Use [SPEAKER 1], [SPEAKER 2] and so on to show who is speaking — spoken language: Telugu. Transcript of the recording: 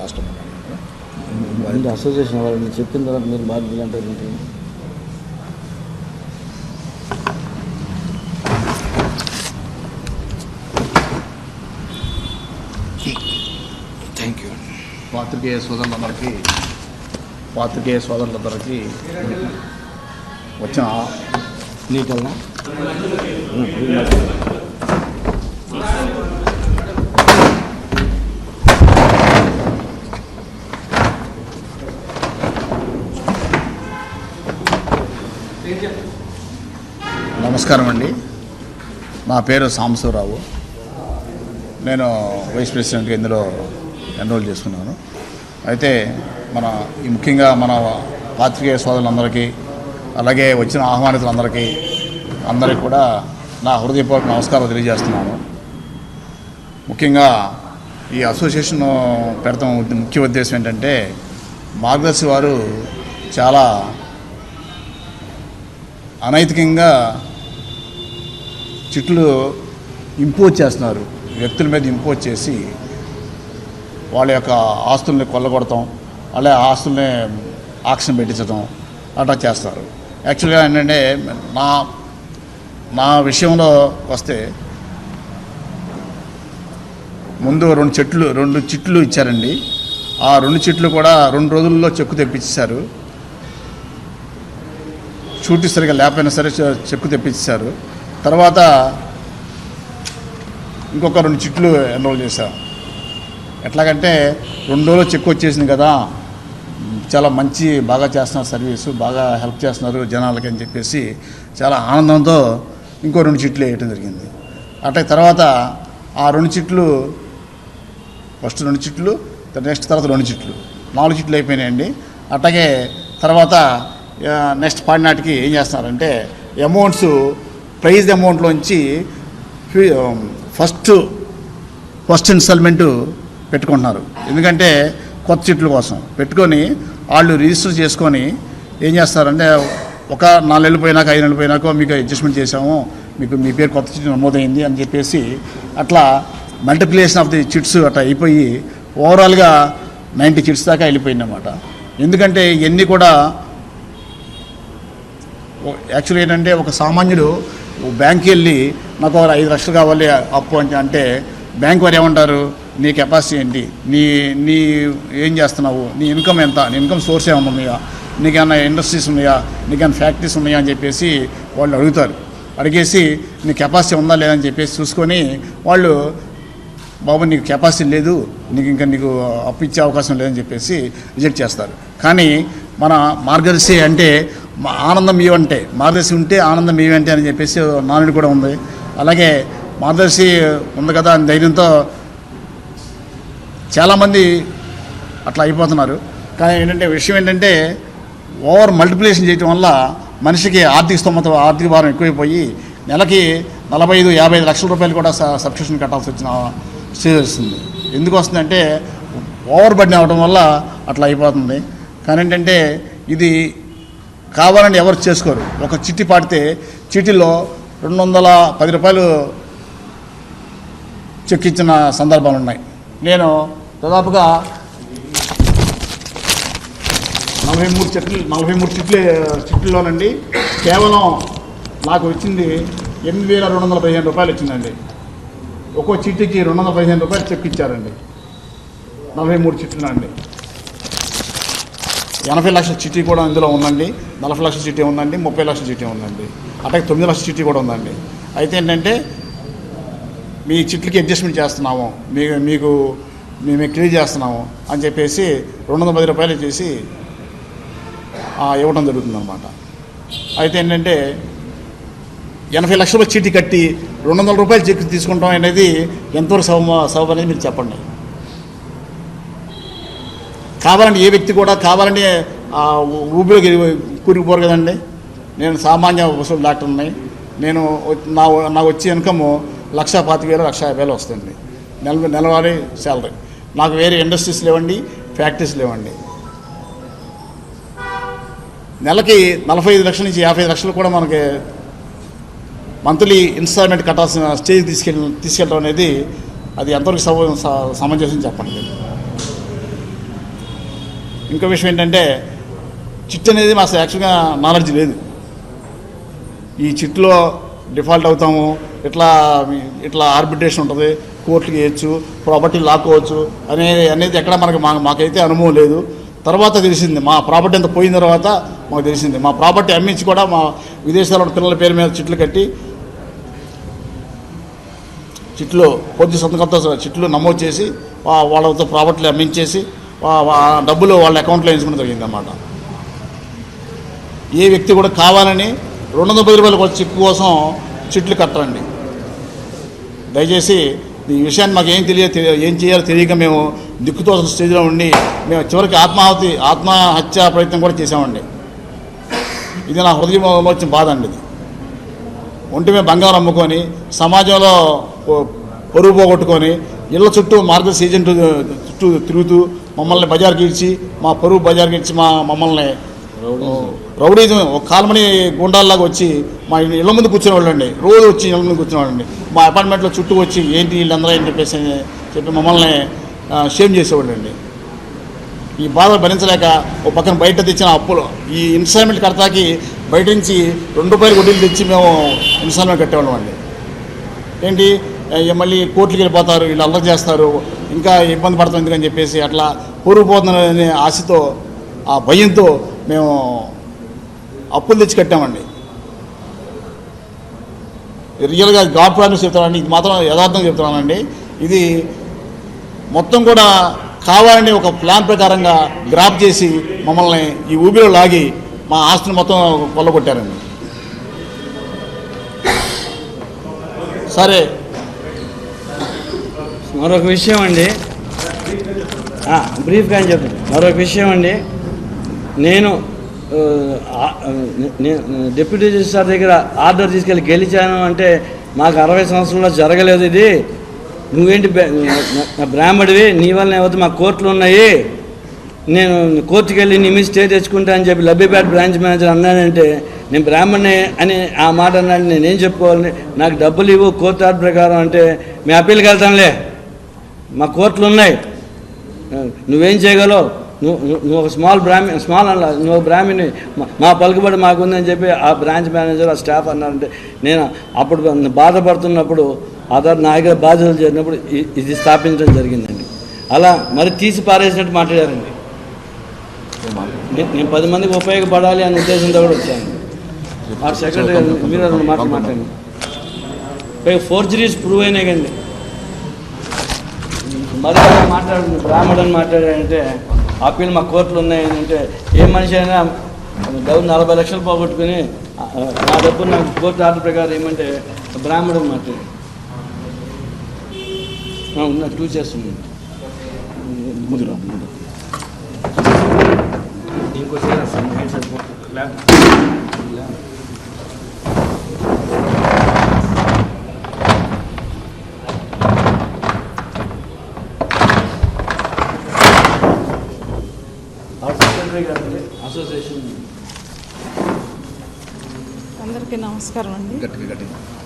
[SPEAKER 1] రాష్ట్రం
[SPEAKER 2] ముందు అసోసియేషన్ వాళ్ళని చెప్పిన తర్వాత మీరు బాధ్యతలు అంటే ఏంటి?
[SPEAKER 1] థ్యాంక్ యూ
[SPEAKER 3] పాత్రికేయ సోదరులందరికీ పాత్రికేయ సోదరులందరికీ వచ్చిన
[SPEAKER 2] నీకల్లా
[SPEAKER 3] నమస్కారం అండి. నా పేరు సాంబశివరావు. నేను వైస్ ప్రెసిడెంట్గా ఇందులో ఎన్రోల్ చేసుకున్నాను. అయితే మన ముఖ్యంగా మన పాత్రికేయ సోదరులందరికీ అలాగే వచ్చిన ఆహ్వానితులందరికీ అందరికీ కూడా నా హృదయపూర్వక నమస్కారం తెలియజేస్తున్నాను. ముఖ్యంగా ఈ అసోసియేషన్ పెడతాం ముఖ్య ఉద్దేశం ఏంటంటే మార్గదర్శి వారు చాలా అనైతికంగా చిట్లు ఇంపోజ్ చేస్తున్నారు. వ్యక్తుల మీద ఇంపోజ్ చేసి వాళ్ళ యొక్క ఆస్తుల్ని కొల్లగొడతాం అలాగే ఆస్తుల్ని ఆక్షన్ పెట్టించడం అట్లా చేస్తారు. యాక్చువల్గా ఏంటంటే నా నా విషయంలో వస్తే ముందు రెండు చెట్లు రెండు చిట్లు ఇచ్చారండి. ఆ రెండు చెట్లు కూడా రెండు రోజుల్లో చెక్కు తెప్పించారు షూట్ సరిగా లేకపోయినా సరే చెక్కు తెప్పించారు. తర్వాత ఇంకొక రెండు చిట్లు ఎన్రోల్ చేశాం ఎట్లాగంటే రెండు రోజులు చెక్కు వచ్చేసింది కదా. చాలా మంచి బాగా చేస్తున్నారు సర్వీసు బాగా హెల్ప్ చేస్తున్నారు జనాలకి అని చెప్పేసి చాలా ఆనందంతో ఇంకో రెండు చిట్లు వేయటం జరిగింది. అట్లా తర్వాత ఆ రెండు చిట్లు ఫస్ట్ రెండు చిట్లు నెక్స్ట్ తర్వాత రెండు చిట్లు. నాలుగు చిట్లు అయిపోయినాయండి. అట్లాగే తర్వాత నెక్స్ట్ పాడినాటికి ఏం చేస్తున్నారంటే అమౌంట్స్ ప్రైజ్ అమౌంట్లోంచి ఫస్ట్ ఫస్ట్ ఇన్స్టాల్మెంటు పెట్టుకుంటున్నారు. ఎందుకంటే కొత్త చిట్ల కోసం పెట్టుకొని వాళ్ళు రిజిస్టర్ చేసుకొని ఏం చేస్తారంటే ఒక నాలుగు పోయినాక ఐదు నెలలు పోయినాక మీకు అడ్జస్ట్మెంట్ చేసాము మీకు మీ పేరు కొత్త చిట్ నమోదైంది అని చెప్పేసి అట్లా మల్టిప్లికేషన్ ఆఫ్ ది చిట్స్ అట్లా అయిపోయి ఓవరాల్గా నైంటీ చిట్స్ దాకా వెళ్ళిపోయిందన్నమాట. ఎందుకంటే ఇవన్నీ కూడా యాక్చువల్లీ ఏంటంటే ఒక సామాన్యుడు బ్యాంక్కి వెళ్ళి నాకు ఒక ఐదు లక్షలు కావాలి అప్పు అని అంటే బ్యాంక్ వారు ఏమంటారు? నీ కెపాసిటీ ఏంటి? నీ నీ ఏం చేస్తున్నావు? నీ ఇన్కమ్ ఎంత? నీ ఇన్కమ్ సోర్స్ ఏమన్నా ఉన్నాయా? నీకేమైనా ఇండస్ట్రీస్ ఉన్నాయా? నీకేమైనా ఫ్యాక్టరీస్ ఉన్నాయా? అని చెప్పేసి వాళ్ళు అడుగుతారు. అడిగేసి నీ కెపాసిటీ ఉందా లేదా? అని చెప్పేసి చూసుకొని వాళ్ళు బాబు నీకు కెపాసిటీ లేదు. నీకు ఇంకా నీకు అప్పు ఇచ్చే అవకాశం లేదని చెప్పేసి రిజెక్ట్ చేస్తారు. కానీ మన మార్గదర్శి అంటే మా ఆనందం ఇవంటే మార్గదర్శి ఉంటే ఆనందం ఇవంటే అని చెప్పేసి నానుడి కూడా ఉంది. అలాగే మార్గదర్శి ఉంది కదా అని ధైర్యంతో చాలామంది అట్లా అయిపోతున్నారు. కానీ ఏంటంటే విషయం ఏంటంటే ఓవర్ మల్టిప్లికేషన్ చేయటం వల్ల మనిషికి ఆర్థిక స్తోమత ఆర్థిక భారం ఎక్కువైపోయి నెలకి నలభై ఐదు యాభై ఐదు లక్షల రూపాయలు కూడా సబ్స్క్రిప్షన్ కట్టాల్సి వచ్చిన స్థితి వస్తుంది. ఎందుకు వస్తుందంటే ఓవర్ బడ్ని అవడం వల్ల అట్లా అయిపోతుంది. కానీ ఏంటంటే ఇది కావాలని ఎవరు చేసుకోరు. ఒక చిట్టి పాడితే చిట్టిలో రెండు వందల పది రూపాయలు చెక్ ఇచ్చిన సందర్భాలు ఉన్నాయి నేను దాదాపుగా నలభై మూడు చెట్లు నలభై మూడు చెట్లు చెట్లలోనండి. కేవలం నాకు వచ్చింది ఎనిమిది వేల రెండు వందల పదిహేను రూపాయలు వచ్చిందండి. ఒక్కో చిట్టికి రెండు వందల పదిహేను రూపాయలు చెక్ ఇచ్చారండి నలభై మూడు చెట్లు అండి ఎనభై లక్షల చిట్టి కూడా ఇందులో ఉందండి. నలభై లక్షల చిట్టి ఉందండి. ముప్పై లక్షల చిట్టి ఉందండి. అట్లాగే తొమ్మిది లక్షల చిట్టి కూడా ఉందండి. అయితే ఏంటంటే మీ చిట్లకి అడ్జస్ట్మెంట్ చేస్తున్నాము. మీ మీకు మేము క్లియర్ చేస్తున్నాము అని చెప్పేసి రెండు వందల పది రూపాయలు చేసి ఇవ్వడం జరుగుతుందన్నమాట. అయితే ఏంటంటే ఎనభై లక్షల చీటీ కట్టి రెండు వందల రూపాయలు చెక్ తీసుకుంటాం అనేది ఎంతవరకు సౌ సౌబ్ అనేది మీరు చెప్పండి. కావాలని ఏ వ్యక్తి కూడా కావాలని ఆ కూరికిపోరు కూరుకుపోరు కదండి. నేను సామాన్య వసూలు డాక్టర్ని. నేను నా నాకు వచ్చే ఇన్కమ్ లక్ష పాతిక వేలు లక్ష యాభై వేలు వస్తుంది. నెల నెలవారీ శాలరీ. నాకు వేరే ఇండస్ట్రీస్ లేవండి ఫ్యాక్టరీస్ లేవండి. నెలకి నలభై ఐదు లక్షల నుంచి యాభై ఐదు లక్షలు కూడా మనకి మంత్లీ ఇన్స్టాల్మెంట్ కట్టాల్సిన స్టేజ్ తీసుకెళ్ళి తీసుకెళ్ళడం అనేది అది ఎంతవరకు స- సమంజసం చెప్పండి. ఇంకో విషయం ఏంటంటే చిట్ అనేది మాకు యాక్చువల్గా నాలెడ్జ్ లేదు. ఈ చిట్లో డిఫాల్ట్ అవుతాము ఇట్లా ఇట్లా ఆర్బిట్రేషన్ ఉంటుంది కోర్టుకి వేయచ్చు ప్రాపర్టీ లాక్కోవచ్చు అనే అనేది ఎక్కడ మనకు మా మాకైతే అనుభవం లేదు. తర్వాత తెలిసింది మా ప్రాపర్టీ అంతా పోయిన తర్వాత మాకు తెలిసింది. మా ప్రాపర్టీ అమ్మించి కూడా మా విదేశాల్లో ఉన్న పిల్లల పేరు మీద చిట్లు కట్టి చిట్లు పొద్దు సంతకంతో చిట్లు నమోదు చేసి వాళ్ళతో ప్రాపర్టీలు అమ్మించేసి డబ్బులు వాళ్ళ అకౌంట్లో వేసుకోవడం జరిగిందన్నమాట. ఏ వ్యక్తి కూడా కావాలని రెండు వందల పది రూపాయల చెక్ కోసం చిట్లు కట్టరండి. దయచేసి ఈ విషయాన్ని మాకు ఏం తెలియ ఏం చేయాలో తెలియక మేము దిక్కుతో స్టేజ్లో ఉండి మేము చివరికి ఆత్మాహుతి ఆత్మహత్య ప్రయత్నం కూడా చేసామండి ఇది నా హృదయం వచ్చిన బాధ అండి ఇది. ఒంటి మీద బంగారం అమ్ముకొని సమాజంలో పొరుగు పోగొట్టుకొని ఇళ్ళ చుట్టూ మార్గ సీజన్ చుట్టూ తిరుగుతూ మమ్మల్ని బజార్కి ఇచ్చి మా పొరుగు బజార్కి ఇచ్చి మా మమ్మల్ని రౌడీజం ఒక కాలమని గుండాల్లాగా వచ్చి మా ఇళ్ళ ముందు కూర్చునేవాళ్ళండి. రోజు వచ్చి ఇళ్ళ ముందు కూర్చునేవాళ్ళండి. మా అపార్ట్మెంట్లో చుట్టూ వచ్చి ఏంటి వీళ్ళందరూ అని చెప్పేసి చెప్పి మమ్మల్ని షేమ్ చేసేవాళ్ళండి. ఈ బాధ భరించలేక ఒక పక్కన బయట తెచ్చిన అప్పులు ఈ ఇన్స్టాల్మెంట్ కడతాకి బయట నుంచి రెండు రూపాయలు వడ్డీలు తెచ్చి మేము ఇన్స్టాల్మెంట్ కట్టేవాళ్ళం అండి ఏంటి? మళ్ళీ కోర్టుకి వెళ్ళిపోతారు వీళ్ళు అల్లరి చేస్తారు ఇంకా ఇబ్బంది పడుతుంది ఎందుకని చెప్పేసి అట్లా పూర్వపోతుందనే ఆశతో ఆ భయంతో మేము అప్పులు తెచ్చి కట్టామండి. రియల్గా గాడ్ ప్రాబ్లమ్స్ చెప్తానండి ఇది మాత్రం యథార్థం చెప్తున్నానండి. ఇది మొత్తం కూడా కావాలని ఒక ప్లాన్ ప్రకారంగా గ్రాప్ చేసి మమ్మల్ని ఈ ఊబిలో లాగి మా ఆస్తిని మొత్తం కొల్లగొట్టారండి సరే.
[SPEAKER 2] మరొక విషయం అండి. బ్రీఫ్గా అని చెప్పండి. మరొక విషయం అండి. నేను డిప్యూటీ రిజిస్ట్రార్ దగ్గర ఆర్డర్ తీసుకెళ్ళి గెలిచాను అంటే మాకు అరవై సంవత్సరంలో జరగలేదు ఇది. నువ్వేంటి బ్రాహ్మడివి నీ వల్ల ఏవైతే మా కోర్టులు ఉన్నాయి. నేను కోర్టుకి వెళ్ళి నీ మీద స్టే తెచ్చుకుంటా అని చెప్పి లబ్బిపేట బ్రాంచ్ మేనేజర్ అన్నానంటే నేను బ్రాహ్మణ్ణి అని ఆ మాట అన్నాడు. నేనేం చెప్పుకోవాలని నాకు డబ్బులు ఇవ్వు కోర్టు ఆర్డర్ ప్రకారం అంటే మేము అప్పీల్కి వెళ్తాంలే. మా కోర్టులు ఉన్నాయి. నువ్వేం చేయగలవు? నువ్వు నువ్వు- ఒక స్మాల్ బ్రాహ్మణ్ స్మాల్ అన్న నువ్వు ఒక బ్రాహ్మణి మా- పలుకుబడి మాకుందని చెప్పి ఆ బ్రాంచ్ మేనేజర్ ఆ స్టాఫ్ అన్నారంటే నేను అప్పుడు బాధపడుతున్నప్పుడు ఆధార్ నా దగ్గర బాధ్యతలు చేరినప్పుడు ఇది స్థాపించడం జరిగిందండి. అలా మరి తీసి పారేసినట్టు మాట్లాడారండి. నేను పది మందికి ఉపయోగపడాలి అనే ఉద్దేశంతో కూడా వచ్చాను. ఆ సెక్రటరీ మీరు మాట్లాడండి. ఫోర్జరీస్ ప్రూవ్ అయినాయి కండి మరి మాట్లాడు బ్రాహ్మడు మాట్లాడాడంటే అప్పీలు మా కోర్టులు ఉన్నాయి అంటే ఏ మనిషి అయినా డబ్బు నలభై లక్షలు పోగొట్టుకుని ఆ, నా డబ్బు నా కోర్టు ఆర్డర్ ప్రకారం ఏమంటే బ్రాహ్మణుడు మాట్లాడు ఉన్న టూ చేస్తుంది
[SPEAKER 3] ముందు
[SPEAKER 2] ఇంకో
[SPEAKER 1] నమస్కారం అండి.
[SPEAKER 3] గట్టిగా గట్టిగా.